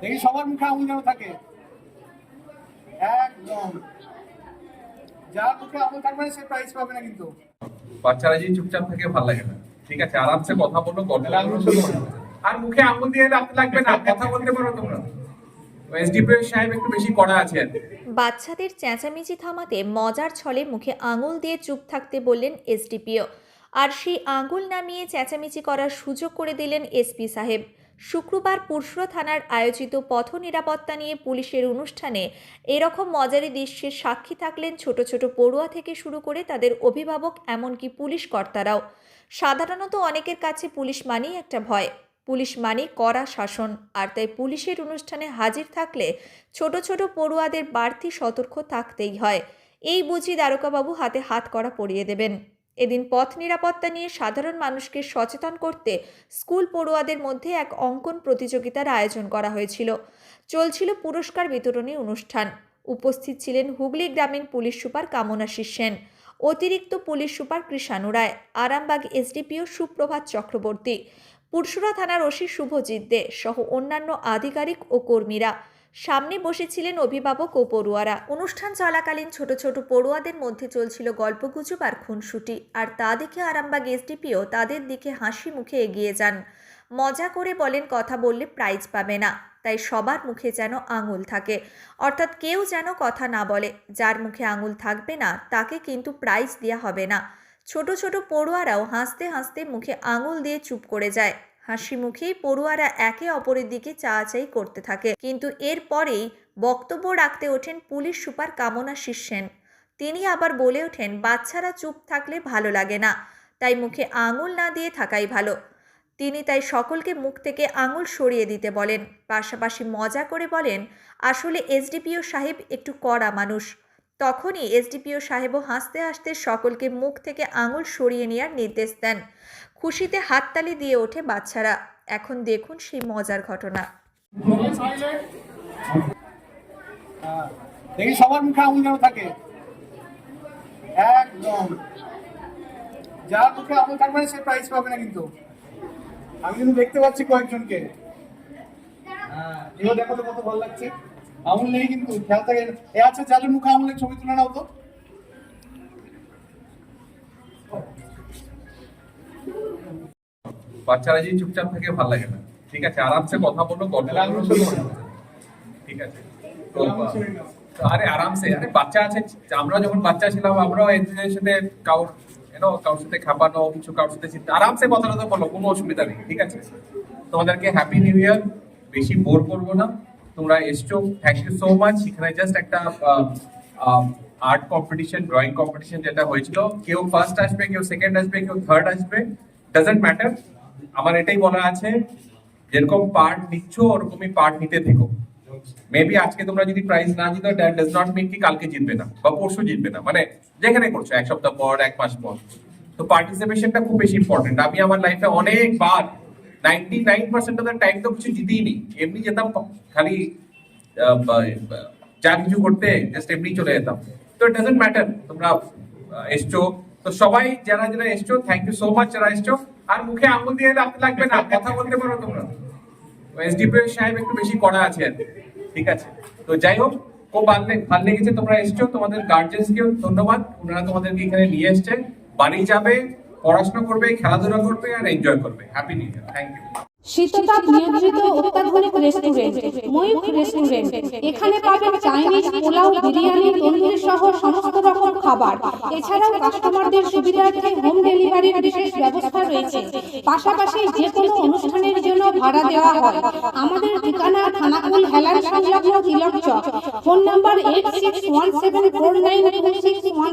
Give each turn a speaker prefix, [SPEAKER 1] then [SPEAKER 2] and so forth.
[SPEAKER 1] দেখি সবার মুখে আঙুল যেন থাকে। একদম। যার মুখে আঙুল থাকবে না সে প্রাইজ পাবে না কিন্তু।
[SPEAKER 2] বাচ্চারা যদি চুপচাপ থাকে ভালো লাগে না। ঠিক আছে আরামসে কথা বলো। আর মুখে আঙুল দিয়ে রাখতে লাগবে না কথা বলতে পারো তোমরা। এসডিপি সাহেব একটু বেশি কড়া আছেন।
[SPEAKER 3] বাচ্চাদের চেঁচামেচি থামাতে মজার ছলে মুখে আঙুল দিয়ে চুপ থাকতে বললেন এসডিপিও আর সেই আঙুল নামিয়ে চেঁচামেচি করার সুযোগ করে দিলেন এসপি সাহেব। শুক্রবার পুরসুরা থানার আয়োজিত পথ নিরাপত্তা নিয়ে পুলিশের অনুষ্ঠানে এরকম মজারি দৃশ্যের সাক্ষী থাকলেন ছোট ছোট পড়ুয়া থেকে শুরু করে তাদের অভিভাবক, এমনকি পুলিশ কর্তারাও। সাধারণত অনেকের কাছে পুলিশ মানেই একটা ভয়। পুলিশ মানে কড়া শাসন, আর তাই পুলিশের অনুষ্ঠানে হাজির থাকলে ছোট ছোট পড়ুয়াদের বাড়তি সতর্ক থাকতেই হয়। এই বুঝি দ্বারকাবাবু হাতে হাত করা পরিয়ে দেবেন। এদিন পথ নিরাপত্তা নিয়ে সাধারণ মানুষকে সচেতন করতে স্কুল পড়ুয়াদের মধ্যে এক অঙ্কন প্রতিযোগিতার আয়োজন করা হয়েছিল। চলছিল পুরস্কার বিতরণী অনুষ্ঠান। উপস্থিত ছিলেন হুগলি গ্রামীণ পুলিশ সুপার কামনাশিস সেন, অতিরিক্ত police super Krishanu Roy, Arambagh SDPO Suprabhat Chakraborty Pursura থানার ওসি শুভজিৎ দে সহ অন্যান্য আধিকারিক ও কর্মীরা। সামনে বসেছিলেন অভিভাবক ও পড়ুয়ারা। অনুষ্ঠান চলাকালীন ছোট ছোট পড়ুয়াদের মধ্যে চলছিল গল্পগুজব আর খুনসুটি। আর তা দেখে আরামবাগ এসডিপিও তাদের দিকে হাসি মুখে এগিয়ে যান। মজা করে বলেন, কথা বললে প্রাইজ পাবে না। তাই সবার মুখে যেন আঙুল থাকে। অর্থাৎ কেউ যেন কথা না বলে। যার মুখে আঙুল থাকবে না, তাকে কিন্তু প্রাইজ দেওয়া হবে না। ছোট ছোট পড়ুয়ারাও হাসতে হাসতে মুখে আঙুল দিয়ে চুপ করে যায়। হাসি মুখেই পড়ুয়ারা একে অপরের দিকে চাচাই করতে থাকে। কিন্তু এরপরেই বক্তব্য রাখতে ওঠেন পুলিশ সুপার কামনা শিষ্যেন তিনি আবার বলে ওঠেন, বাচ্চারা চুপ থাকলে ভালো লাগে না, তাই মুখে আঙুল না দিয়ে থাকাই ভালো। তিনি তাই সকলকে মুখ থেকে আঙুল সরিয়ে দিতে বলেন। পাশাপাশি মজা করে বলেন, আসলে এসডিপিও সাহেব একটু কড়া মানুষ। তখনই এসডিপিও সাহেবও হাসতে হাসতে সকলকে মুখ থেকে আঙুল সরিয়ে নেওয়ার নির্দেশ দেন। খুশিতে হাততালি দিয়ে ওঠে বাচ্চারা। এখন দেখুন সেই মজার ঘটনা।
[SPEAKER 1] সবার মুখে আঙুল যেন থাকে। একদম। যার মুখে আঙুল থাকবে সে প্রাইজ পাবে না কিন্তু। আমি কিন্তু দেখতে পাচ্ছি কয়েকজনকে। হ্যাঁ দেখো তো কত ভালো লাগছে। আঙুল নেই কিন্তু খেয়াল থাকে। এ আছে যাদের মুখে আঙুলের ছবি তুলে নাও তো।
[SPEAKER 2] বাচ্চারা যদি চুপচাপ থাকে ভালো লাগে না। ঠিক আছে আরামসে কথা বলো
[SPEAKER 1] করো।
[SPEAKER 2] ঠিক আছে। তো আরে আরামসে আরে বাচ্চা আছে আমরা যখন বাচ্চা ছিলাম আমরাও একজনের সাথে কাউর এনো কারোর সাথে খাপানো কিছু কারোর সাথে চিন্তা আরামসে কথা বলো কোনো অসুবিধা নেই ঠিক আছে? তোমাদেরকে হ্যাপি নিউ ইয়ার বেশি বোর করব না। তোমরা এসছো থ্যাংক ইউ সো মাচ এখানে জাস্ট একটা আর্ট কম্পিটিশন ড্রয়িং কম্পিটিশন যেটা হয়েছিল। কেউ ফার্স্ট আসবে, কেউ সেকেন্ড আসবে, কেউ থার্ড আসবে ডাজেন্ট ম্যাটার আমার এটাই বলা আছে, যেরকম পার্ট নিচ্ছ, ওরকমই পার্ট নিতে থেকো। মেবি আজকে তোমরা যদি প্রাইজ না জিতো দ্যাট ডাজ নট মিন কি কালকে জিতবে না, বা পরশু জিতবে না। মানে যেখানে করছ, এক সপ্তাহ পর, এক মাস পর। তো পার্টিসিপেশনটা খুব বেশি ইম্পর্টেন্ট আমি আমার লাইফে অনেকবার ninety nine percent of time তো কিছু জিতেই নি এমনি যেতাম খালি যা কিছু করতে জাস্ট এমনি চলে যেতাম। তো ইট ডাজেন্ট ম্যাটার তোমরা এসছো। তো সবাই যারা যারা এসছো থ্যাংক ইউ সো মাচ যারা এসছো। আর মুখে আঙুল দিয়ে রাখতে লাগবে না, কথা বলতে পারো তোমরা। এসডিপি সাহেব একটু বেশি কড়া আছেন ঠিক আছে। তো যাই হোক, খুব ভালো ভালো লেগেছে তোমরা এসছো। তোমাদের গার্জেন্স কেও ধন্যবাদ। ওনারা তোমাদেরকে এখানে নিয়ে এসছে। বাড়ি যাবে। পড়াশোনা করবে, খেলাধুলা করবে আর এনজয় করবে। Happy new year thank you
[SPEAKER 4] নিয়ন্ত্রিত অত্যাধুনিক রেস্টুরেন্ট রেস্টুরেন্ট এখানে পাবেন চাইনিজ পোলাও, বিরিয়ানি, তন্দুরি সহ সমস্ত রকম খাবার। এছাড়াও কাস্টমারদের সুবিধার্থে হোম ডেলিভারির বিশেষ ব্যবস্থা রয়েছে। পাশাপাশি যে কোনো অনুষ্ঠানের জন্য ভাড়া দেওয়া হয়। আমাদের ঠিকানা থানাকুল হেলান সংলগ্ন Tilak Chak. Phone number eight six one seven four nine six one